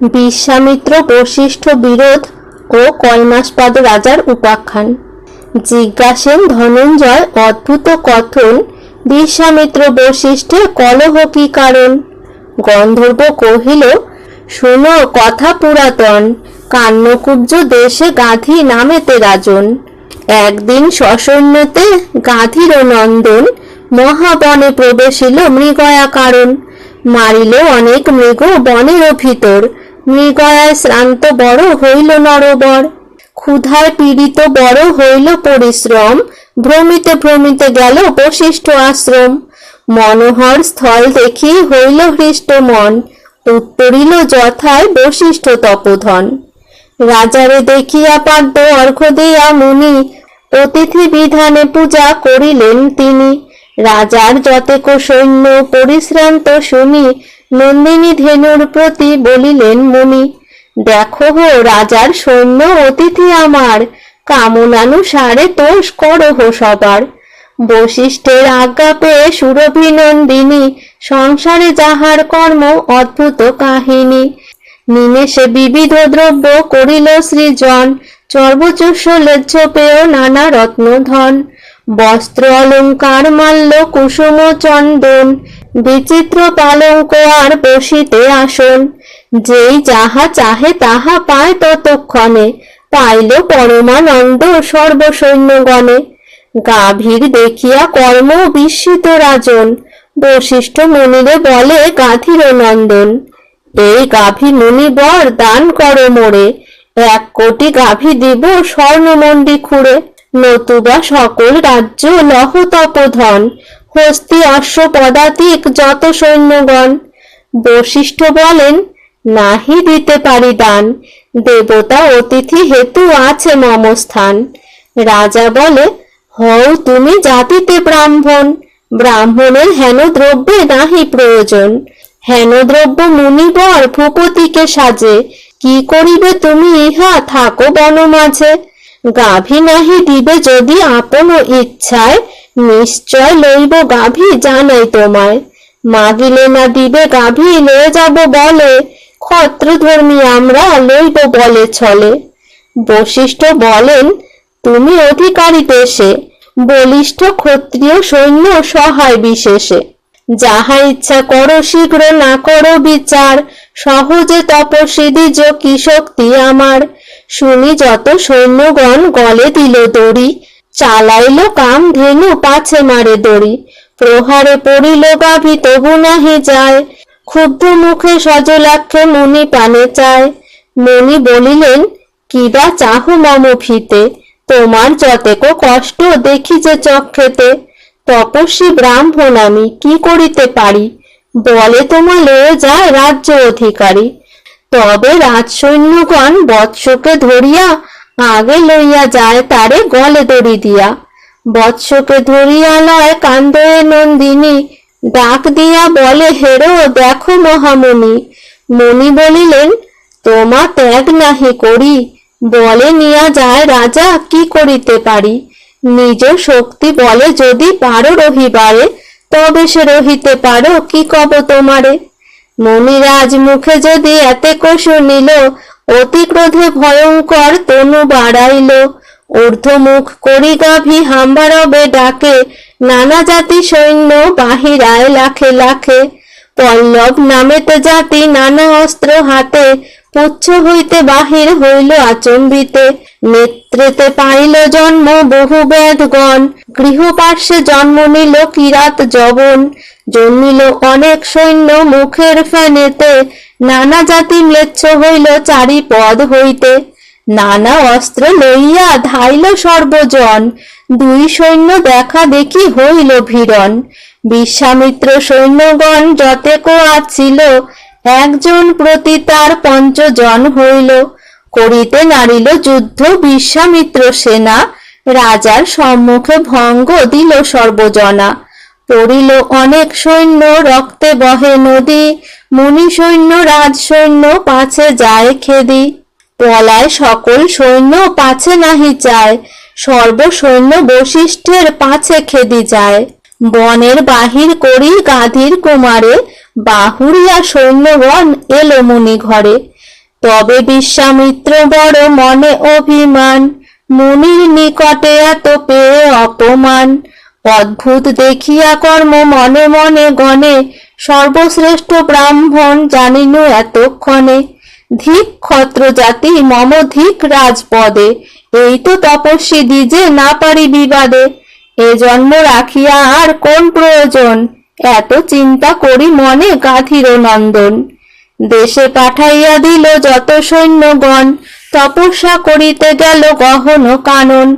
বিশ্বামিত্র বশিষ্ঠ বিরোধ ও কলমাসপাদ রাজার উপাখ্যান। জিজ্ঞাসেন, ধনঞ্জয়, অদ্ভুত কথন, বিশ্বামিত্র বশিষ্ঠের কলহ কি কারণ? গন্ধর্ব কহিল, শুনো, কথা পুরাতন। কান্নকুব্জ দেশে গাধি নামেতে রাজন। একদিন সসৈন্যতে গাধীর নন্দন মহাবনে প্রবেশিল মৃগয়া কারণ মারিল অনেক মৃগ বনের ভিতর। মৃগয়ায় শ্রান্ত বড় হইল নরবর। ক্ষুধায় পীড়িত বড় হইল পরিশ্রম। ভ্রমিতে ভ্রমিতে গেল বশিষ্ঠ আশ্রম। মনোহর স্থল দেখি হইল হৃষ্ট মন। উত্তরিল যথায় বশিষ্ঠ তপোধন। রাজারে দেখিয়া পাদ্য অর্ঘ দিয়া মুনি। অতিথি বিধানে পূজা করিলেন তিনি। রাজার যতেক সৈন্য পরিশ্রান্ত শুনি নন্দিনী ধেনুর প্রতি বলিলেন, মুনি, দেখো হো রাজার সৈন্য অতিথি আমার। কামনানুসারে তোষ করহ সবার। বশিষ্ঠের আজ্ঞা পেয়ে সুরভি নন্দিনী সংসারে যাহার কর্ম অদ্ভুত কাহিনী। নিমেষে বিবিধ দ্রব্য করিল সৃজন চর্বচুষ লেজ্জ পেয় নানা রত্ন ধন বস্ত্র অলঙ্কার মাল্য, কুসুম চন্দন বিচিত্র পালঙ্ক আর বসিতে আসন। যেই যাহা চাহে তাহা পায় ততক্ষণে। পাইল পরমানন্দ সর্বসৈন্যগণে। গাভীর দেখিয়া কর্ম বিস্মিত রাজন। বশিষ্ঠ মুনিরে বলে গাধীর নন্দন এই গাভী মুনি বর দান করো মোরে। এক কোটি গাভী দিব স্বর্ণমন্ডি খুঁড়ে। নতুবা সকল রাজ্য লহ তপধন। হস্তি অশ্ব পদাতিক যত সৈন্যগণ। বশিষ্ঠ বলেন, নাহি দিতে পারি দান। দেবতা অতিথি হেতু আছে মম স্থান রাজা বলে, হও তুমি জাতিতে ব্রাহ্মণ। ব্রাহ্মণের হেন দ্রব্যে নাহি প্রয়োজন। হেন দ্রব্য মুনিবর ভূপতিকে সাজে। কি করিবে তুমি ইহা থাকো বন মাঝে। গাভী নাহি দিবে যদি আপন ইচ্ছায়। নিশ্চয় লইব গাভী, জানাই তোমায়। মাগিলে না দিবে গাভী, লয়ে যাব বলে। ক্ষত্রধর্মী আমরা লইব বলে ছলে। বশিষ্ঠ বলেন, তুমি অধিকারী দেশে। বলিষ্ঠ ক্ষত্রিয় সৈন্য সহায় বিশেষে। যাহা ইচ্ছা করো, শীঘ্র না করো বিচার। সহজে তপস্বী যে কি শক্তি আমার। শুনি যত সৈন্যগণ গলে দিল দড়ি, চালাইল কাম ধেনু পাছে মারে দড়ি। প্রহারে পড়িল গাভী তবু নাহি যায়, ক্ষুব্ধ মুখে সজলাক্ষে মুনি পানে চায়। মুনি বলিলেন কিবা চাহু মম ফিতে তোমার যতেক কষ্ট দেখি যে চক্ষেতে, তপস্বী ব্রাহ্মণ আমি কি করিতে পারি? বলে তোমা লয়ে যায় রাজ্য অধিকারী। তবে রাজসৈন্যগণ বৎসকে ধরিয়া আগে লইয়া যায় তারে গলে দড়ি দিয়া। বৎসকে ধরিয়া লয় কান্দয়ে নন্দিনী, ডাক দিয়া বলে, হেরো, দেখো মহামুনি মণি বলিলেন, তোমা ত্যাগ নাহি করি, বলে নিয়া যায় রাজা, কি করিতে পারি? নিজ শক্তি বলে যদি পারো রহিবারে, তবে সে রহিতে পারো, কি কব তোমারে? মনিরাজ মুখে যদি এতে শুনিল অতি ক্রোধে ভয়ঙ্কর তনু বাড়াইল। ঊর্ধ্বমুখ করি গাভী হাম্বারবে ডাকে, নানা জাতি সৈন্য বাহিরায় লাখে লাখে। পল্লব নামেতে জাতি নানা অস্ত্র হাতে, পুচ্ছ হইতে বাহির হইল আচম্বিতে। নেত্রেতে পাইল জন্ম বহু বেদগণ গৃহপার্শ্বে জন্ম নিল কিরাত জবন জন্মিল অনেক সৈন্য মুখের ফেনেতে। নানা জাতি ম্লেচ্ছ হইল চারি পদ হইতে। নানা অস্ত্র লইয়া ধাইল সর্বজন। দুই সৈন্য দেখা দেখি হইল ভিড়ন। বিশ্বামিত্র সৈন্যগণ যতেক আছিল, একজন প্রতি তার পঞ্চজন হইল। করিতে নারিল যুদ্ধ বিশ্বামিত্র সেনা, রাজার সম্মুখে ভঙ্গ দিল সর্বজনা। পড়িল অনেক সৈন্য, রক্তে বহে নদী, মুনি সৈন্য, রাজ সৈন্য, পাছে যায় খেদি। পলায় সকল সৈন্য, পাছে নাহি চায়। সর্বসৈন্য বশিষ্ঠের পাছে খেদি যায়। বনের বাহির করি গাধীর কুমারে বাহুরিয়া সৈন্যগণ এলো মুনি ঘরে। তবে বিশ্বামিত্র বড় মনে অভিমান, মুনির নিকটে এত পেয়ে অপমান। অদ্ভুত দেখিয়া কর্ম মনে মনে গণে, সর্বশ্রেষ্ঠ ব্রাহ্মণ জানিল এতক্ষণে। ধিক ক্ষত্র জাতি মম ধিক রাজপদে, এই তো তপস্বী দিজে না পারি বিবাদে। এ জন্ম রাখিয়া আর কোন প্রয়োজন? এত চিন্তা করি মনে গাধির নন্দন। দেশে পাঠাইয়া দিল যত সৈন্যগণ, তপস্যা করিতে গেল গহন কানন।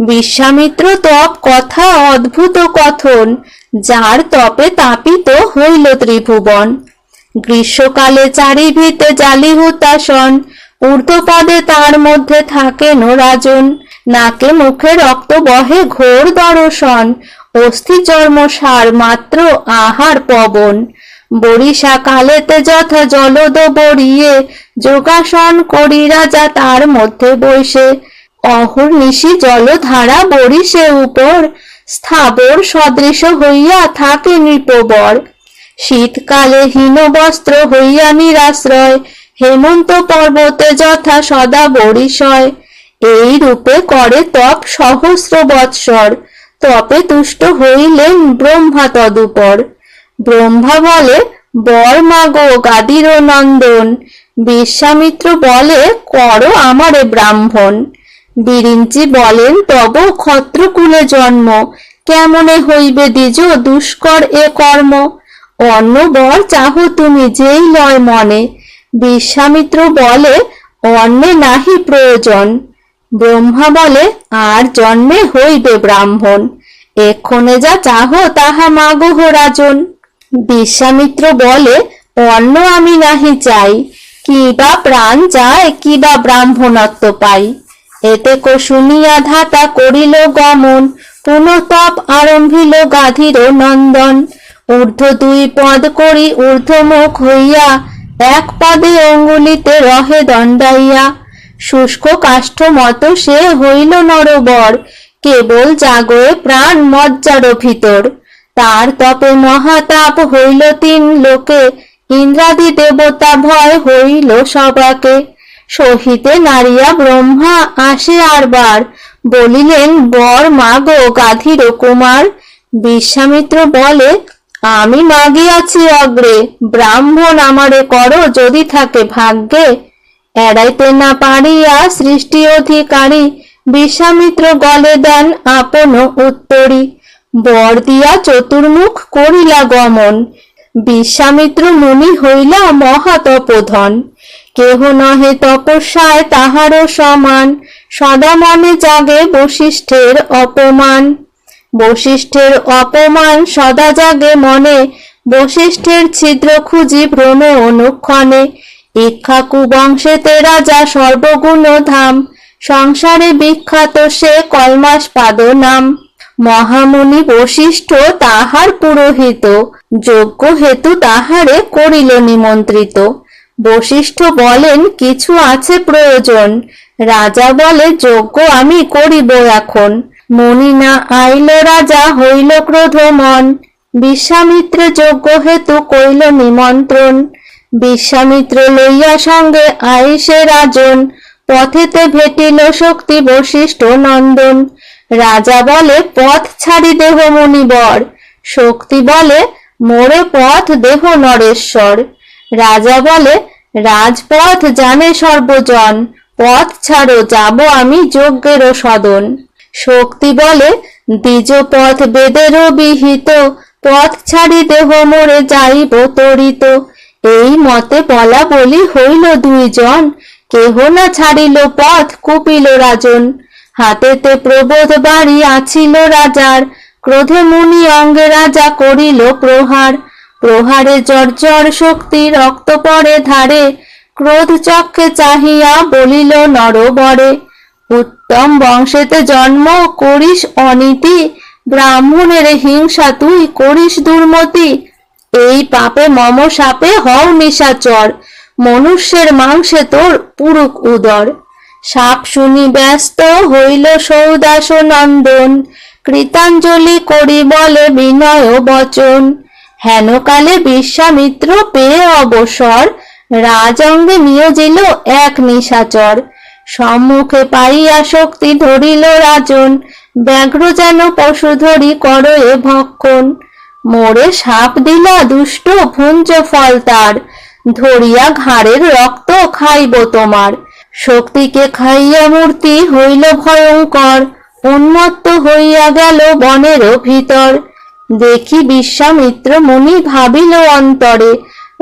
বিশ্বামিত্র তপ কথা অদ্ভুত কথন, যার তপে তাপিত হইল ত্রিভুবন। গ্রীষ্মকালে চারিভিতে জালি হুতাসন ঊর্ধ্বপদে তার মধ্যে থাকেন রাজন নাকে মুখে রক্ত বহে ঘোর দর্শন অস্থি চর্ম সার মাত্র আহার পবন। বরিশা কালেতে যথা জলদ বড়িয়ে যোগাসন করি রাজা তার মধ্যে বসে। অহর নিশি জলধারা বরিশে উপর, স্থাবর সদৃশ হইয়া থাকে নৃপবর। শীতকালে হীন বস্ত্র হইয়া নিরাশ্রয়, হেমন্ত পর্বতে যথা সদা বরিশয় এই রূপে করে তপ সহস্র বৎসর, তপে তুষ্ট হইলেন ব্রহ্মা তদুপর। ব্রহ্মা বলে, বর মাগো গাদির নন্দন, বিশ্বামিত্র বলে, করো আমারে ব্রাহ্মণ। বিরিঞ্চি বলেন, তব ক্ষত্রকুলে জন্ম, কেমনে হইবে দ্বিজ দুষ্কর এ কর্ম? অন্য বর চাহ তুমি যেই লয় মনে। বিশ্বামিত্র বলে, অন্নে নাহি প্রয়োজন। ব্রহ্মা বলে, আর জন্মে হইবে ব্রাহ্মণ। এক্ষণে যা চাহ তাহা মাগহ রাজন। বিশ্বামিত্র বলে, অন্ন আমি নাহি চাই। কি বা প্রাণ যায় কি বা ব্রাহ্মণত্ব পাই। এতে কো শুনিয়া ধাতা করিল গমন পুনতপ আরম্ভিল গাধির নন্দন। ঊর্ধ্ব দুই পদ করি ঊর্ধ্বমুখ হইয়া, এক পদে অঙ্গুলিতে রহে দণ্ডাইয়া। শুষ্ক কাষ্ঠ মতো সে হইল নরবর, কেবল জাগয়ে প্রাণ মজ্জার ভিতর। তার তপে মহাতাপ হইল তিন লোকে, ইন্দ্রাদি দেবতা ভয় হইল সবাকে। সহিতে নারিয়া ব্রহ্মা আসে আরবার। বলিলেন, বর, মাগো, গাধীর কুমার, বিশ্বামিত্র বলে, আমি মাগিয়াছি অগ্রে, ব্রাহ্মণ আমারে করো যদি থাকে ভাগ্যে। এড়াইতে না পারিয়া সৃষ্টি অধিকারী, বিশ্বামিত্র গলে দেন আপন উত্তরী। বর দিয়া চতুর্মুখ করিলা গমন, বিশ্বামিত্র মুনি হইলা মহাতপোধন। কেহ নহে তপস্যায় তাহারও সমান। সদা মনে জাগে বশিষ্ঠের অপমান। বশিষ্ঠের অপমান সদা জাগে মনে। বশিষ্ঠের ছিদ্র খুঁজি ভ্রম অনুক্ষণে। ইক্ষাকু বংশেতে রাজা সর্বগুণ ধাম। সংসারে বিখ্যাত সে কলমাস পাদ নাম। মহামুনি বশিষ্ঠ তাহার পুরোহিত। যোগ্য হেতু তাহারে করিল নিমন্ত্রিত। বশিষ্ঠ বলেন, কিছু আছে প্রয়োজন। রাজা বলে যোগ্য আমি করিব এখন। মনি না আইল রাজা, হইল ক্রোধ মন বিশ্বামিত্র যোগ্য হেতু কইল নিমন্ত্রণ। বিশ্বামিত্র লইয়া সঙ্গে আইসে রাজন। পথেতে ভেটিল শক্তি বশিষ্ঠ নন্দন। রাজা বলে, পথ ছাড়ি দেহ মুনিবর শক্তি বলে, মোরে পথ দেহ নরেশ্বর। রাজা বলে, রাজপথ জানে সর্বজন, পথ ছাড়ো, যাব আমি যজ্ঞেরও সদন। শক্তি বলে দ্বিজ পথ বেদেরও বিহিত, পথ ছাড়ি দেহ মোরে যাইব তরিত। এই মতে বলা বলি হইল দুইজন, কেহ না ছাড়িল পথ, কুপিল রাজন। হাতেতে প্রবোধ বাড়ি আছিল রাজার, ক্রোধে মুনি অঙ্গে রাজা করিল প্রহার। প্রহারে জর্জর শক্তি রক্ত পড়ে ধারে, ক্রোধ চক্ষে চাহিয়া বলিল নরবরে উত্তম বংশেতে জন্ম করিস অনীতি, ব্রাহ্মণের হিংসা তুই করিস দুর্মতি, এই পাপে মম সাপে হও নিশাচর, মনুষ্যের মাংসে তোর পুরুক উদর। সাপ শুনি ব্যস্ত হইল সৌদাস নন্দন কৃতাঞ্জলি করি বলে বিনয় বচন হেনকালে বিশ্বামিত্র পেয়ে অবসর। রাজঙ্গে নিয়োজিল এক নিশাচর। সম্মুখে পাইয়া শক্তি ধরিল রাজন। ব্যাঘ্র যেন পশু ধরি করয়ে ভক্ষণ। মোড়ে সাপ দিলা দুষ্ট ভুঞ্জ ফল তার। ধরিয়া ঘাড়ের রক্ত খাইব তোমার। শক্তিকে খাইয়া মূর্তি হইল ভয়ঙ্কর। উন্মত্ত হইয়া গেল বনেরও ভিতর। দেখি বিশ্বামিত্র মুনি ভাবিল অন্তরে।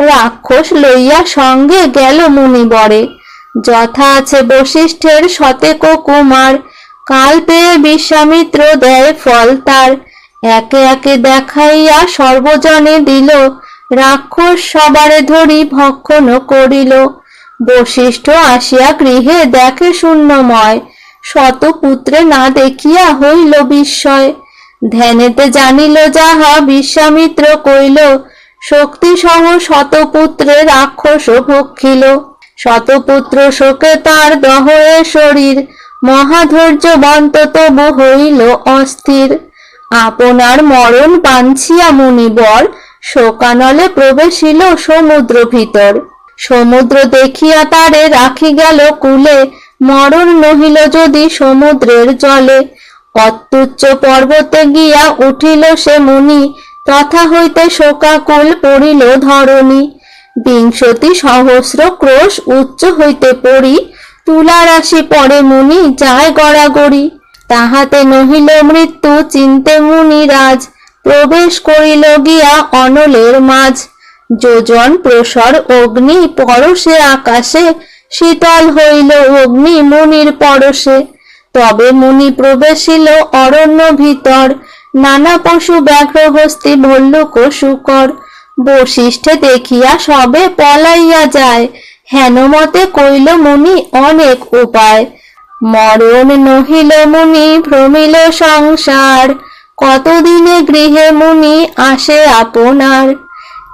রাক্ষস লইয়া সঙ্গে গেল মুনি বরে। যথা আছে বশিষ্ঠের শতেক কুমার। কাল পেয়ে বিশ্বামিত্র দেয় ফল তার। একে একে দেখাইয়া সর্বজনে দিল। রাক্ষস সবারে ধরি ভক্ষণ করিল। বশিষ্ঠ আসিয়া গৃহে দেখে শূন্যময়। শত পুত্রে না দেখিয়া হইল বিস্ময়। ধ্যানেতে জানিল যাহা বিশ্বামিত্র কইল শক্তি সহ শতপুত্রে রাক্ষস ভক্ষিল। শতপুত্র শোকে তার দহয়ে শরীর মহাধৈর্যবন্ত তবু হইল অস্থির। আপনার মরণ বাঞ্ছিয়া মুনিবর, শোকানলে প্রবেশিল সমুদ্র ভিতর। সমুদ্র দেখিয়া তারে রাখি গেল কুলে, মরণ নহিল যদি সমুদ্রের জলে। অত্যুচ্চ পর্বতে গিয়া উঠিল সে মুনি, তথা হইতে শোকাকুল পড়িল ধরণী। বিংশতি সহস্র ক্রোশ উচ্চ হইতে পড়ি তুলা রাশি পরে মুনি যায় গড়াগড়ি। তাহাতে নহিল মৃত্যু চিনতে মুনি রাজ, প্রবেশ করিল গিয়া অনলের মাঝ। যোজন, প্রসর, অগ্নি, পরশে আকাশে, শীতল হইল অগ্নি মুনির পরশে। তবে মুনি প্রবেশিল অরণ্য ভিতর নানা পশু ব্যাঘ্র হস্তি ভল্লুক শুকর। বশিষ্ঠে দেখিয়া সবে পলাইয়া যায়। হেনমতে কইল মুনি অনেক উপায়। মরণ নহিল মুনি, ভ্রমিল সংসার। কতদিনে গৃহে মুনি আসে আপনার?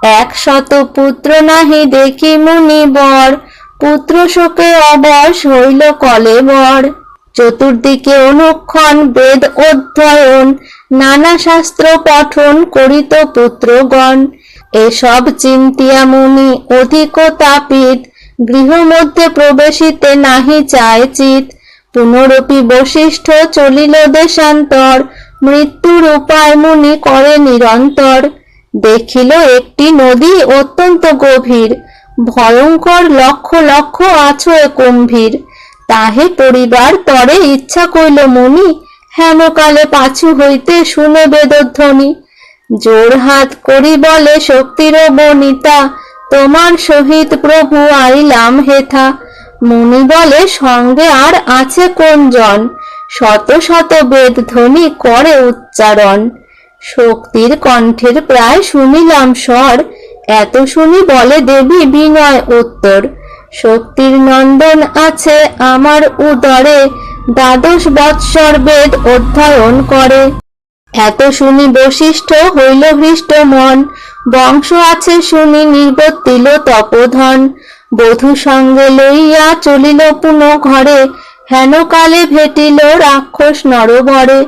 একশত পুত্র নাহি দেখি মুনি বর। পুত্র শোকে অবশ হইল কলে বর। চতুর্দিকে অনুক্ষণ, বেদ অধ্যয়ন, নানা শাস্ত্র পঠন করিত পুত্রগণ। এসব চিন্তিয়া মুনি অধিক তাপিত গৃহ মধ্যে প্রবেশিতে নাহি চায় চিত পুনরপি বশিষ্ঠ চলিল দেশান্তর, মৃত্যুর উপায় মুনি করে নিরন্তর। দেখিল একটি নদী অত্যন্ত গভীর, ভয়ঙ্কর লক্ষ লক্ষ আছয়ে কুম্ভীর। তাহে পরিবার তরে ইচ্ছা কইল মুনি, হেমকালে পাছু হইতে শুনে বেদধ্বনি। জোর হাত করি বলে শক্তির বনিতা, তোমার সহিত প্রভু আইলাম হেথা। মুনি বলে, সঙ্গে আর আছে কোনজন? শত শত বেদ ধ্বনি করে উচ্চারণ। শক্তির কণ্ঠের প্রায় শুনিলাম স্বর, এত শুনি বলে দেবী বিনয় উত্তর। শক্তির নন্দন আছে আমার উদরে, দ্বাদশ বৎসর বেদ অধ্যয়ন করে। এত শুনি বশিষ্ঠ হইল হৃষ্ট মন, বংশ আছে শুনি নির্বত্তিল তপোধন। বধূ সঙ্গে লইয়া চলিল পুন ঘরে হেনকালে ভেটিল রাক্ষস নরবরে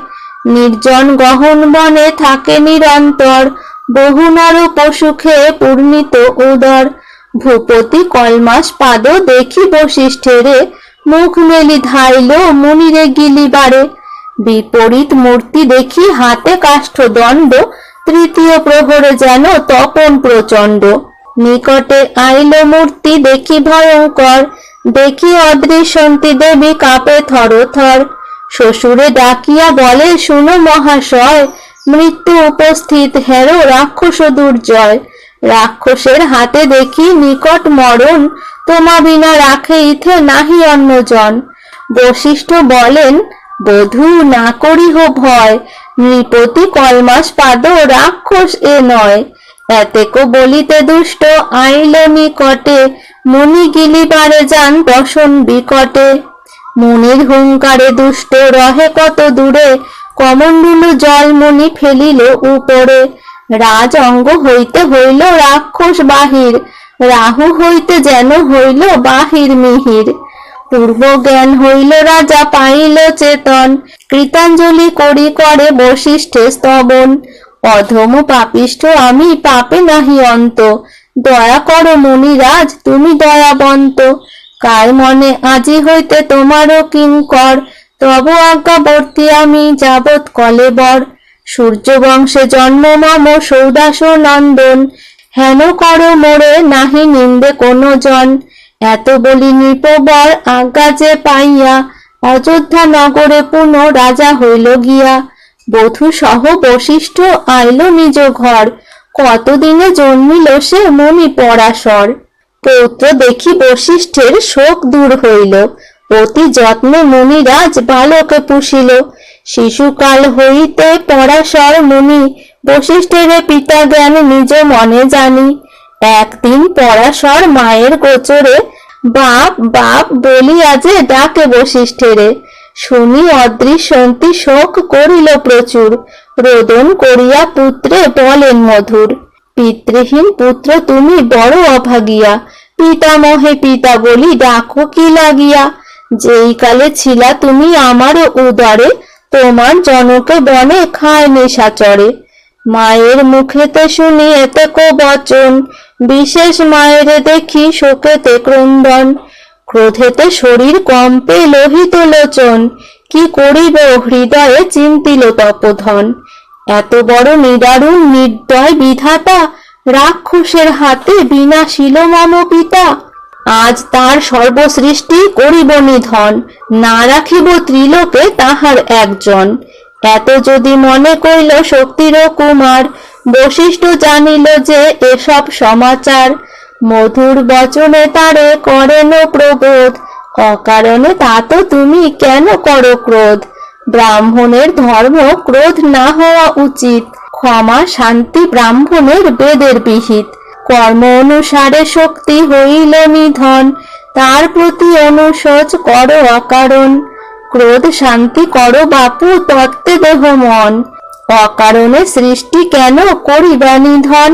নির্জন গহন বনে থাকে নিরন্তর, বহু নর পশু খেয়ে পূর্ণিত উদর। ভূপতি কলমাস পাদ দেখি বশিষ্ঠেরে মুখ মেলি ধাইল মুনিরে গিলিবারে। বিপরীত মূর্তি দেখি হাতে কাষ্ঠদণ্ড, তৃতীয় প্রহরে যেন তপন প্রচণ্ড। নিকটে আইল মূর্তি দেখি ভয়ঙ্কর, দেখি অদৃশ্যন্তি দেবী কাপে থর থর শ্বশুরে ডাকিয়া বলে, শুনো মহাশয়, মৃত্যু উপস্থিত হেরো রাক্ষস দুর্জয়। রাক্ষসের হাতে দেখি নিকট মরণ, তোমা বিনা রাখে ইথে নাহি অন্যজন বশিষ্ঠ বলেন, বধূ না করিহ ভয়, নৃপতি কলমাস পাদ রাক্ষস এ নয়। এতেকো বলিতে দুষ্ট, আইল নিকটে, মুনি গিলিবারে যান বসন বিকটে। মুনির হুঙ্কারে দুষ্ট, রহে কত দূরে, কমণ্ডলু জল মুনি ফেলিল উপরে। রাজ অঙ্গ হইতে হইল রাক্ষস বাহির, রাহু হইতে যেন হইল বাহির মিহির। পূর্ব জ্ঞান হইল রাজা, পাইল চেতন, কৃতাঞ্জলি করি করে বশিষ্ঠে স্তবন। অধম পাপিষ্ঠ আমি, পাপে নাহি অন্ত। দয়া করো মুনিরাজ, তুমি দয়াবন্ত। কার মনে আজি হইতে তোমারও কিঙ্কর? তব আজ্ঞাবর্তী আমি যাবৎ কলেবর। সূর্য বংশে জন্ম মম সৌদাস নন্দন হেন কর মোরে নাহি নিন্দে কোনো জন এত বলি নৃপবর আজ্ঞা যে পাইয়া, অযোধ্যা নগরে পুনঃ রাজা হইল গিয়া। বধূ সহ বশিষ্ঠ আইল নিজ ঘর। কতদিনে জন্মিল সে মনি পরাশর পৌত্র দেখি বশিষ্ঠের শোক দূর হইল। অতি যত্নে মুনিরাজ বালকে পুষিল। শিশুকাল হইতে পরাশর মুনি, বশিষ্ঠের পিতা জ্ঞান নিজ মনে জানি। একদিন পরাশর মায়ের গোচরে, বাপ বাপ বলিয়া যে ডাকে বশিষ্ঠেরে। শুনি অদৃশ্যন্তি শোক করিল প্রচুর। রোদন করিয়া পুত্রে বলেন মধুর, পিতৃহীন পুত্র তুমি বড় অভাগিয়া। পিতামহে পিতা বলি ডাকো কি লাগিয়া? যেই কালে ছিলা তুমি আমার উদরে, তোমার জনকে বনে খায় নিশাচরে মায়ের মুখেতে শুনি এতে কো বচন, বিশেষ মায়ের দেখি শোকেতে ক্রন্দন। ক্রোধেতে শরীর কম্পে লোহিত লোচন, কি করিব হৃদয়ে চিন্তিল তপধন। এত বড় নিদারুণ নির্দয় বিধাতা, রাক্ষসের হাতে বিনাশিল মম পিতা। আজ তার সর্বসৃষ্টি করিব নিধন, না রাখিব ত্রিলোকে তাহার একজন। এত যদি মনে কইল শক্তির কুমার, বশিষ্ঠ জানিল যে এসব সমাচার। মধুর বচনে তারে করেন প্রবোধ, অকারণে তা তো তুমি কেন করো ক্রোধ? ব্রাহ্মণের ধর্ম ক্রোধ না হওয়া উচিত, ক্ষমা শান্তি ব্রাহ্মণের বেদের বিহিত। কর্ম অনুসারে শক্তি হইল নিধন, তার প্রতি অনুশোচ কর অকারণ। ক্রোধ শান্তি কর বাপু, তত্ত্বে দেহ মন। অকারণে সৃষ্টি কেন করিবা নিধন?